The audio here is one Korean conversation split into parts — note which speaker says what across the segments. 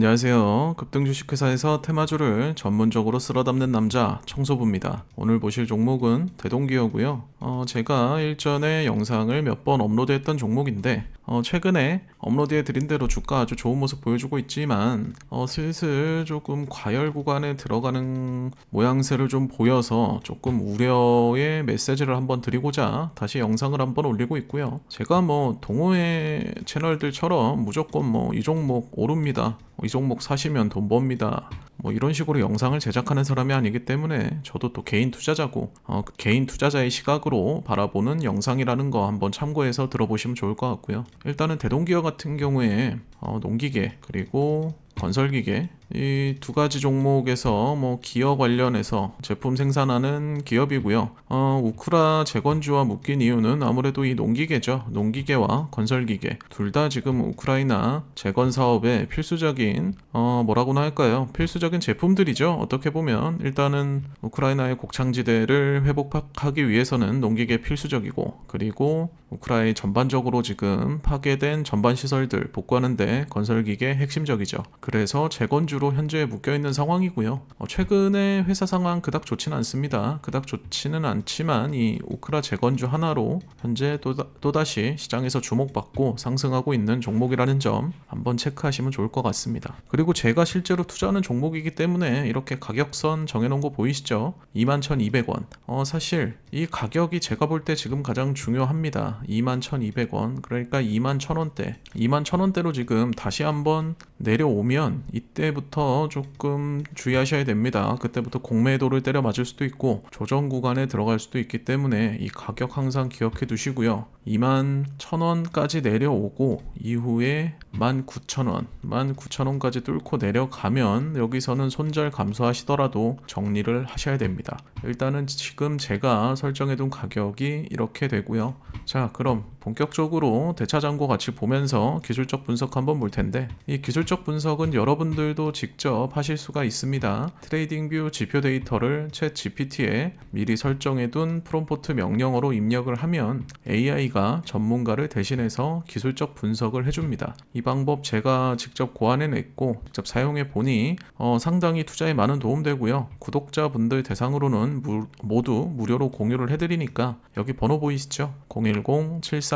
Speaker 1: 안녕하세요. 급등 주식회사에서 테마주를 전문적으로 쓸어 담는 남자 청소부입니다. 오늘 보실 종목은 대동기어고요. 어, 제가 일전에 영상을 몇 번 업로드했던 종목인데 어, 최근에 업로드해 드린 대로 주가 아주 좋은 모습 보여주고 있지만 어, 슬슬 조금 과열 구간에 들어가는 모양새를 좀 보여서 조금 우려의 메시지를 한번 드리고자 다시 영상을 한번 올리고 있고요. 제가 뭐 동호회 채널들처럼 무조건 뭐 이 종목 오릅니다. 이 종목 사시면 돈 법니다. 뭐 이런 식으로 영상을 제작하는 사람이 아니기 때문에 저도 또 개인 투자자고 어, 그 개인 투자자의 시각으로 바라보는 영상이라는 거 한번 참고해서 들어보시면 좋을 것 같고요. 일단은 대동기업 같은 경우에 어, 농기계 그리고 건설기계 이 두 가지 종목에서 뭐 기업 관련해서 제품 생산하는 기업이고요. 어, 우크라 재건주와 묶인 이유는 아무래도 이 농기계죠. 농기계와 건설기계 둘 다 지금 우크라이나 재건 사업에 필수적인 어, 뭐라고나 할까요? 필수적인 제품들이죠. 어떻게 보면 일단은 우크라이나의 곡창지대를 회복하기 위해서는 농기계 필수적이고 그리고 우크라이 전반적으로 지금 파괴된 전반 시설들 복구하는데 건설기계 핵심적이죠. 그래서 재건주로 현재 묶여 있는 상황이고요. 어, 최근에 회사 상황 그닥 좋지는 않습니다. 그닥 좋지는 않지만 이 우크라 재건주 하나로 현재 또, 또다시 시장에서 주목받고 상승하고 있는 종목이라는 점 한번 체크하시면 좋을 것 같습니다. 그리고 제가 실제로 투자하는 종목이기 때문에 이렇게 가격선 정해놓은 거 보이시죠? 21,200원. 어, 사실 이 가격이 제가 볼 때 지금 가장 중요합니다. 21,200원. 그러니까 21,000원대. 21,000원대로 지금 다시 한번 내려오면 이때부터 조금 주의하셔야 됩니다. 그때부터 공매도를 때려 맞을 수도 있고 조정 구간에 들어갈 수도 있기 때문에 이 가격 항상 기억해 두시고요. 2만 1000원까지 내려오고 이후에 19,000원, 19,000원까지 뚫고 내려가면 여기서는 손절 감소하시더라도 정리를 하셔야 됩니다. 일단은 지금 제가 설 정해둔 가격이 이렇게 되고요. 자, 그럼 본격적으로 대차장고 같이 보면서 기술적 분석 한번 볼 텐데 이 기술적 분석은 여러분들도 직접 하실 수가 있습니다. 트레이딩뷰 지표 데이터를 챗 GPT에 미리 설정해 둔 프롬포트 명령어로 입력을 하면 AI가 전문가를 대신해서 기술적 분석을 해줍니다. 이 방법 제가 직접 고안해 냈고 직접 사용해 보니 어, 상당히 투자에 많은 도움 되고요. 구독자분들 대상으로는 무, 모두 무료로 공유를 해드리니까 여기 번호 보이시죠?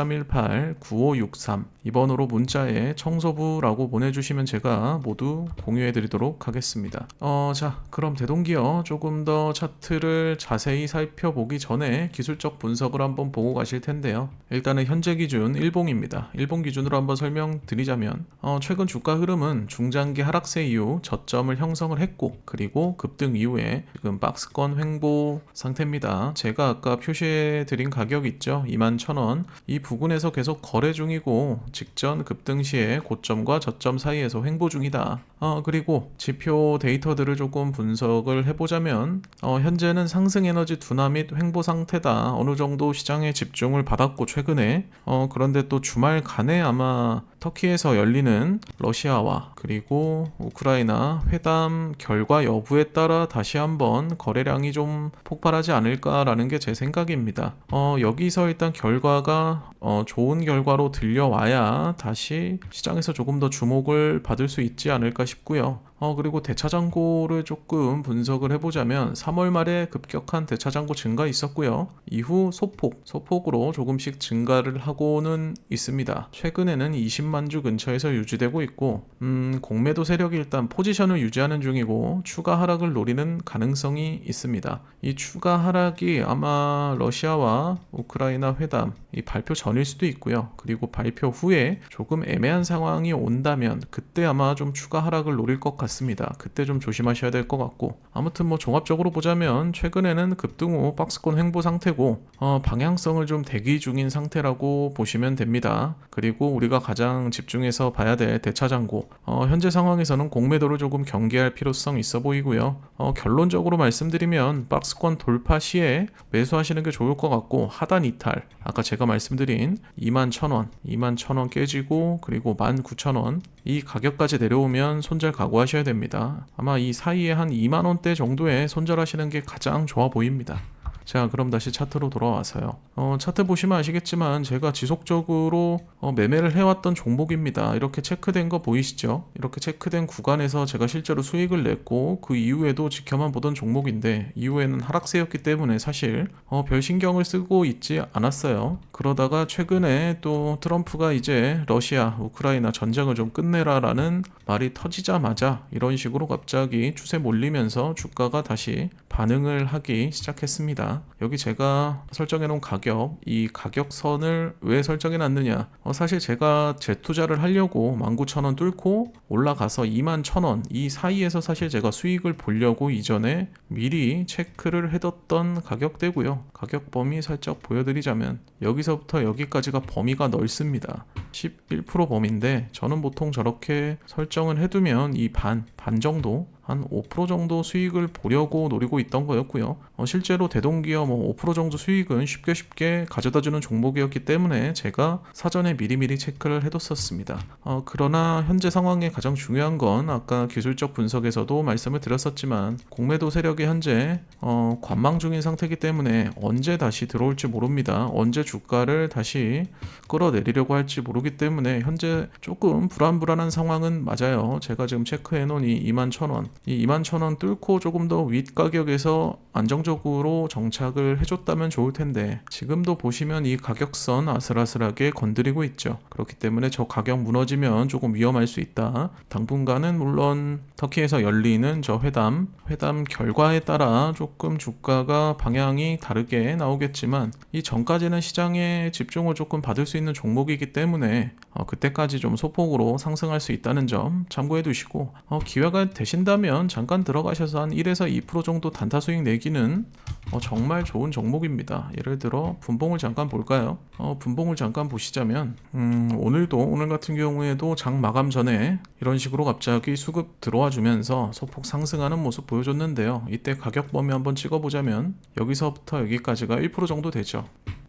Speaker 1: 010-7318-9563 이 번호로 문자에 청소부라고 보내주시면 제가 모두 공유해 드리도록 하겠습니다. 어, 자, 그럼 대동기어 조금 더 차트를 자세히 살펴보기 전에 기술적 분석을 한번 보고 가실 텐데요. 일단은 현재 기준 일봉입니다. 일봉 기준으로 한번 설명드리자면 어, 최근 주가 흐름은 중장기 하락세 이후 저점을 형성을 했고 그리고 급등 이후에 지금 박스권 횡보 상태입니다. 제가 아까 표시해 드린 가격 있죠? 21,000원. 이 부근에서 계속 거래 중이고 직전 급등 시에 고점과 저점 사이에서 횡보 중이다. 어, 그리고 지표 데이터들을 조금 분석을 해보자면 어, 현재는 상승 에너지 둔화 및 횡보 상태다. 어느 정도 시장에 집중을 받았고 최근에 어, 그런데 또 주말 간에 아마 터키에서 열리는 러시아와 그리고 우크라이나 회담 결과 여부에 따라 다시 한번 거래량이 좀 폭발하지 않을까라는 게 제 생각입니다. 어, 여기서 일단 결과가 어, 좋은 결과로 들려와야 다시 시장에서 조금 더 주목을 받을 수 있지 않을까 싶고요. 어, 그리고 대차장고를 조금 분석을 해보자면 3월 말에 급격한 대차장고 증가 있었고요. 이후 소폭, 소폭으로 조금씩 증가를 하고는 있습니다. 최근에는 20만 주 근처에서 유지되고 있고, 음, 공매도 세력이 일단 포지션을 유지하는 중이고, 추가 하락을 노리는 가능성이 있습니다. 이 추가 하락이 아마 러시아와 우크라이나 회담, 이 발표 전일 수도 있고요. 그리고 발표 후에 조금 애매한 상황이 온다면, 그때 아마 좀 추가 하락을 노릴 것 같습니다. 같습니다. 그때 좀 조심하셔야 될 것 같고 아무튼 뭐 종합적으로 보자면 최근에는 급등 후 박스권 횡보 상태고 어, 방향성을 좀 대기 중인 상태라고 보시면 됩니다. 그리고 우리가 가장 집중해서 봐야 될 대차장고 어, 현재 상황에서는 공매도를 조금 경계할 필요성 있어 보이고요. 어, 결론적으로 말씀드리면 박스권 돌파 시에 매수하시는 게 좋을 것 같고 하단 이탈 아까 제가 말씀드린 2만 1,000원 2만 1,000원 깨지고 그리고 19,000원 이 가격까지 내려오면 손절 각오하셔야 됩니다. 아마 이 사이에 한 2만 원대 정도에 손절하시는 게 가장 좋아 보입니다. 자, 그럼 다시 차트로 돌아와서요. 어, 차트 보시면 아시겠지만 제가 지속적으로 어, 매매를 해왔던 종목입니다. 이렇게 체크된 거 보이시죠? 이렇게 체크된 구간에서 제가 실제로 수익을 냈고 그 이후에도 지켜만 보던 종목인데 이후에는 하락세였기 때문에 사실 어, 별 신경을 쓰고 있지 않았어요. 그러다가 최근에 또 트럼프가 이제 러시아, 우크라이나 전쟁을 좀 끝내라 라는 말이 터지자마자 이런 식으로 갑자기 추세 몰리면서 주가가 다시 반응을 하기 시작했습니다. 여기 제가 설정해 놓은 가격, 이 가격선을 왜 설정해 놨느냐? 어, 사실 제가 재투자를 하려고 19,000원 뚫고 올라가서 21,000원 이 사이에서 사실 제가 수익을 보려고 이전에 미리 체크를 해뒀던 가격대고요. 가격 범위 살짝 보여드리자면 여기서부터 여기까지가 범위가 넓습니다. 11% 범위인데 저는 보통 저렇게 설정을 해두면 이 반, 반 정도 한 5% 정도 수익을 보려고 노리고 있던 거였고요. 어, 실제로 대동기업 뭐5% 정도 수익은 쉽게 쉽게 가져다주는 종목이었기 때문에 제가 사전에 미리미리 체크를 해뒀었습니다. 어, 그러나 현재 상황에 가장 중요한 건 아까 기술적 분석에서도 말씀을 드렸었지만 공매도 세력이 현재 어, 관망 중인 상태이기 때문에 언제 다시 들어올지 모릅니다. 언제 주가를 다시 끌어내리려고 할지 모르기 때문에 현재 조금 불안불안한 상황은 맞아요. 제가 지금 체크해 이 21,000원 이 21,000원 뚫고 조금 더 윗 가격에서 안정적으로 정착을 해줬다면 좋을 텐데 지금도 보시면 이 가격선 아슬아슬하게 건드리고 있죠. 그렇기 때문에 저 가격 무너지면 조금 위험할 수 있다. 당분간은 물론 터키에서 열리는 저 회담, 회담 결과에 따라 조금 주가가 방향이 다르게 나오겠지만 이 전까지는 시장에 집중을 조금 받을 수 있는 종목이기 때문에 어, 그때까지 좀 소폭으로 상승할 수 있다는 점 참고해 두시고 어, 기회가 되신 다면 잠깐 들어가셔서 한 1에서 2% 정도 단타 수익 내기는 어, 정말 좋은 종목입니다. 예를 들어 분봉을 잠깐 볼까요? 어, 분봉을 잠깐 보시자면 음, 오늘도 오늘 같은 경우에도 장 마감 전에 이런 식으로 갑자기 수급 들어와 주면서 소폭 상승하는 모습 보여줬는데요. 이때 가격 범위 한번 찍어보자면 여기서부터 여기까지가 1% 정도 되죠.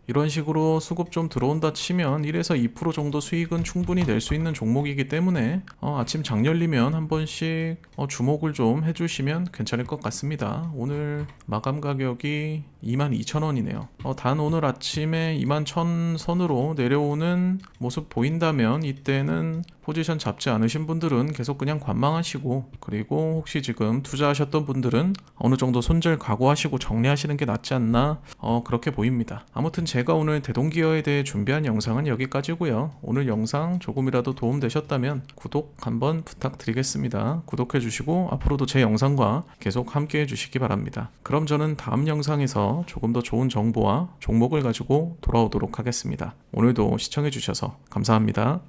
Speaker 1: 이런 식으로 수급 좀 들어온다 치면 1에서 2% 정도 수익은 충분히 낼 수 있는 종목이기 때문에 어, 아침 장 열리면 한 번씩 어, 주목을 좀 해주시면 괜찮을 것 같습니다. 오늘 마감 가격이 22,000원이네요. 어, 단 오늘 아침에 21,000 선으로 내려오는 모습 보인다면 이때는 포지션 잡지 않으신 분들은 계속 그냥 관망하시고 그리고 혹시 지금 투자하셨던 분들은 어느 정도 손절 각오하시고 정리하시는 게 낫지 않나 어, 그렇게 보입니다. 아무튼 제가 오늘 대동기어에 대해 준비한 영상은 여기까지고요. 오늘 영상 조금이라도 도움 되셨다면 구독 한번 부탁드리겠습니다. 구독해 주시고 앞으로도 제 영상과 계속 함께 해 주시기 바랍니다. 그럼 저는 다음 영상에서 조금 더 좋은 정보와 종목을 가지고 돌아오도록 하겠습니다. 오늘도 시청해 주셔서 감사합니다.